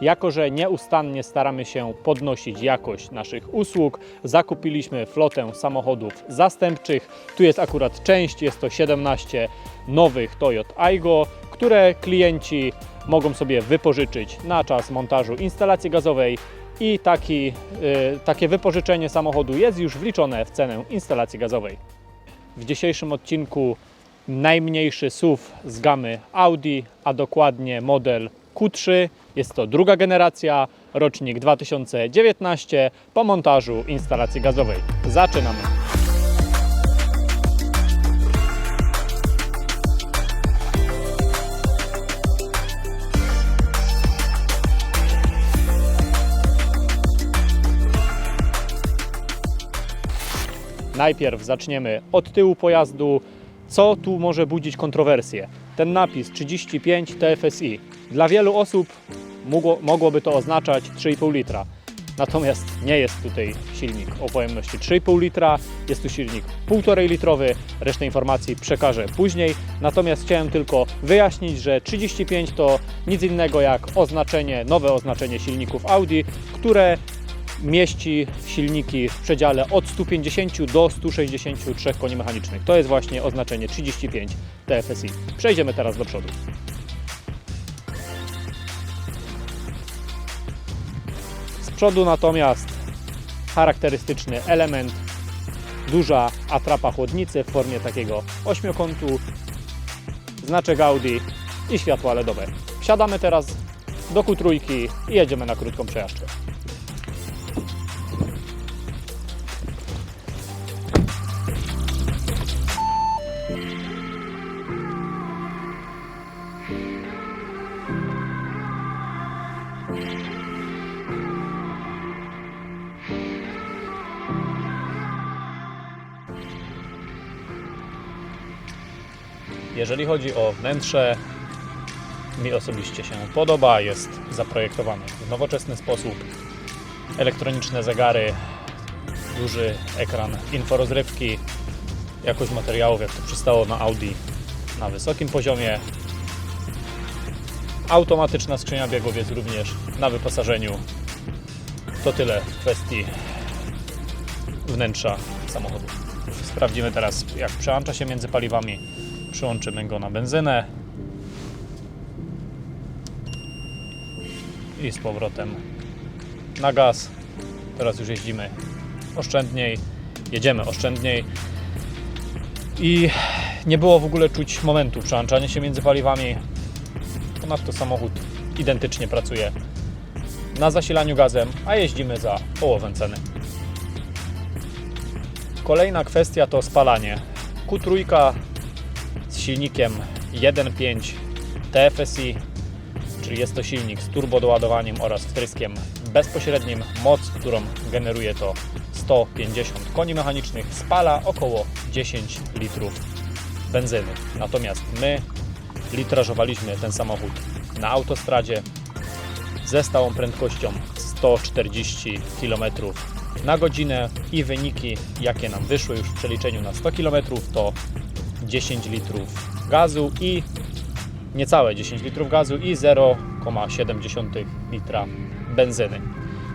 Jako, że nieustannie staramy się podnosić jakość naszych usług, zakupiliśmy flotę samochodów zastępczych. Tu jest akurat część, jest to 17 nowych Toyota Aygo, które klienci mogą sobie wypożyczyć na czas montażu instalacji gazowej i taki, y, takie wypożyczenie samochodu jest już wliczone w cenę instalacji gazowej. W dzisiejszym odcinku najmniejszy SUV z gamy Audi, a dokładnie model Q3. Jest to druga generacja, rocznik 2019 po montażu instalacji gazowej. Zaczynamy. Najpierw zaczniemy od tyłu pojazdu. Co tu może budzić kontrowersję? Ten napis 35 TFSI. Dla wielu osób mogło, mogłoby to oznaczać 3,5 litra. Natomiast nie jest tutaj silnik o pojemności 3,5 litra, jest tu silnik 1,5 litrowy. Resztę informacji przekażę później. Natomiast chciałem tylko wyjaśnić, że 35 to nic innego jak oznaczenie, nowe oznaczenie silników Audi, które mieści silniki w przedziale od 150 do 163 koni mechanicznych. To jest właśnie oznaczenie 35 TFSI. Przejdziemy teraz do przodu. Z przodu natomiast charakterystyczny element, duża atrapa chłodnicy w formie takiego ośmiokątu, znaczek Audi i światła LEDowe. Wsiadamy teraz do Q3 i jedziemy na krótką przejażdżkę. Jeżeli chodzi o wnętrze, mi osobiście się podoba. Jest zaprojektowany w nowoczesny sposób. Elektroniczne zegary, duży ekran inforozrywki, jakość materiałów, jak to przystało na Audi, na wysokim poziomie. Automatyczna skrzynia biegów jest również na wyposażeniu. To tyle w kwestii wnętrza samochodu. Sprawdzimy teraz, jak przełącza się między paliwami. Przyłączymy go na benzynę. I z powrotem na gaz. Teraz już jeździmy oszczędniej. Jedziemy oszczędniej. I nie było w ogóle czuć momentu przełączania się między paliwami. Ponadto samochód identycznie pracuje na zasilaniu gazem, a jeździmy za połowę ceny. Kolejna kwestia to spalanie. Q3 z silnikiem 1.5 TFSI, czyli jest to silnik z turbodoładowaniem oraz wtryskiem bezpośrednim. Moc, którą generuje to 150 koni mechanicznych, spala około 10 litrów benzyny. Natomiast my litrażowaliśmy ten samochód na autostradzie ze stałą prędkością 140 km na godzinę i wyniki, jakie nam wyszły już w przeliczeniu na 100 km, to 10 litrów gazu i niecałe 10 litrów gazu i 0,7 litra benzyny.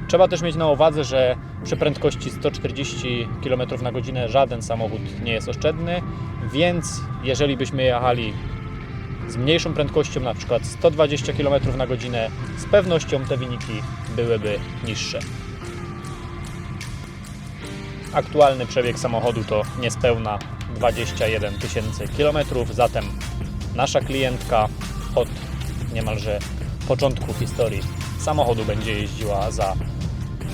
Trzeba też mieć na uwadze, że przy prędkości 140 km na godzinę żaden samochód nie jest oszczędny, więc jeżeli byśmy jechali z mniejszą prędkością, na przykład 120 km na godzinę, z pewnością te wyniki byłyby niższe. Aktualny przebieg samochodu to niespełna 21 tysięcy kilometrów, zatem nasza klientka od niemalże początku historii samochodu będzie jeździła za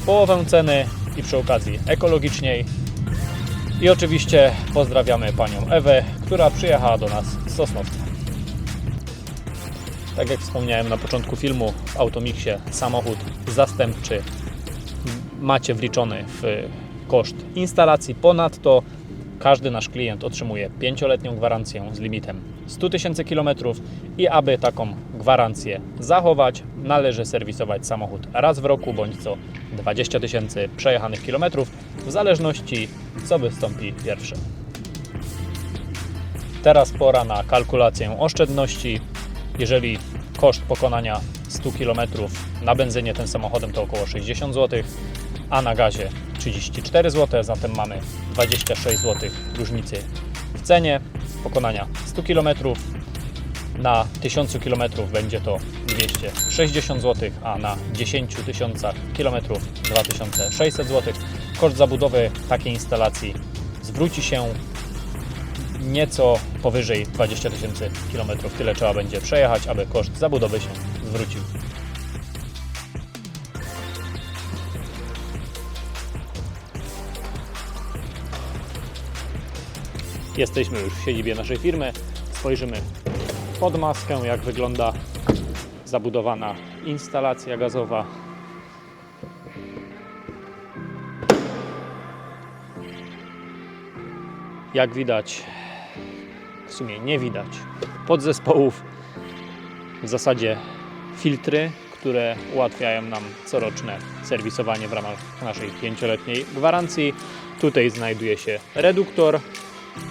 połowę ceny i przy okazji ekologiczniej. I oczywiście pozdrawiamy panią Ewę, która przyjechała do nas z Sosnowca. Tak jak wspomniałem na początku filmu, w Automixie samochód zastępczy macie wliczony w koszt instalacji. Ponadto każdy nasz klient otrzymuje 5-letnią gwarancję z limitem 100 tysięcy kilometrów i aby taką gwarancję zachować, należy serwisować samochód raz w roku bądź co 20 tysięcy przejechanych kilometrów, w zależności co wystąpi pierwsze. Teraz pora na kalkulację oszczędności. Jeżeli koszt pokonania 100 km na benzynie tym samochodem to około 60 zł, a na gazie 34 zł, zatem mamy 26 zł różnicy w cenie pokonania 100 km. Na 1000 km będzie to 260 zł, a na 10 tysiącach km 2600 zł. Koszt zabudowy takiej instalacji zwróci się nieco powyżej 20 tysięcy km. Tyle trzeba będzie przejechać, aby koszt zabudowy się zwrócił. Jesteśmy już w siedzibie naszej firmy. Spojrzymy pod maskę, jak wygląda zabudowana instalacja gazowa. Jak widać, w sumie nie widać podzespołów, w zasadzie filtry, które ułatwiają nam coroczne serwisowanie w ramach naszej pięcioletniej gwarancji. Tutaj znajduje się reduktor,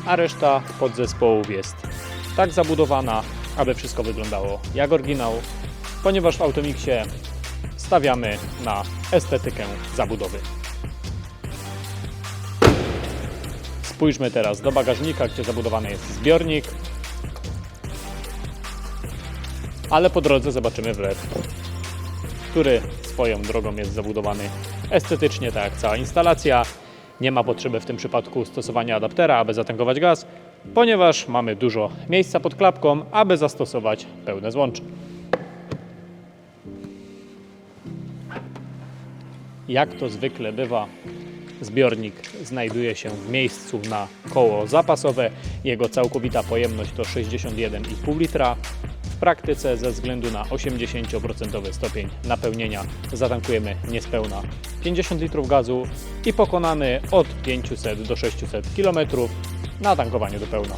a reszta podzespołów jest tak zabudowana, aby wszystko wyglądało jak oryginał, ponieważ w Automixie stawiamy na estetykę zabudowy. Spójrzmy teraz do bagażnika, gdzie zabudowany jest zbiornik. Ale po drodze zobaczymy wlew, który swoją drogą jest zabudowany estetycznie, tak jak cała instalacja. Nie ma potrzeby w tym przypadku stosowania adaptera, aby zatankować gaz, ponieważ mamy dużo miejsca pod klapką, aby zastosować pełne złącze. Jak to zwykle bywa, zbiornik znajduje się w miejscu na koło zapasowe. Jego całkowita pojemność to 61,5 litra. Praktyce ze względu na 80% stopień napełnienia zatankujemy niespełna 50 litrów gazu i pokonamy od 500 do 600 km na tankowaniu do pełna.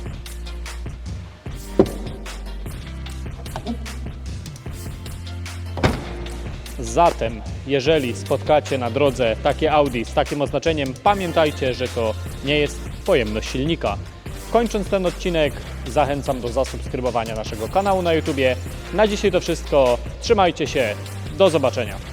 Zatem, jeżeli spotkacie na drodze takie Audi z takim oznaczeniem, pamiętajcie, że to nie jest pojemność silnika. Kończąc ten odcinek, zachęcam do zasubskrybowania naszego kanału na YouTube. Na dzisiaj to wszystko. Trzymajcie się. Do zobaczenia.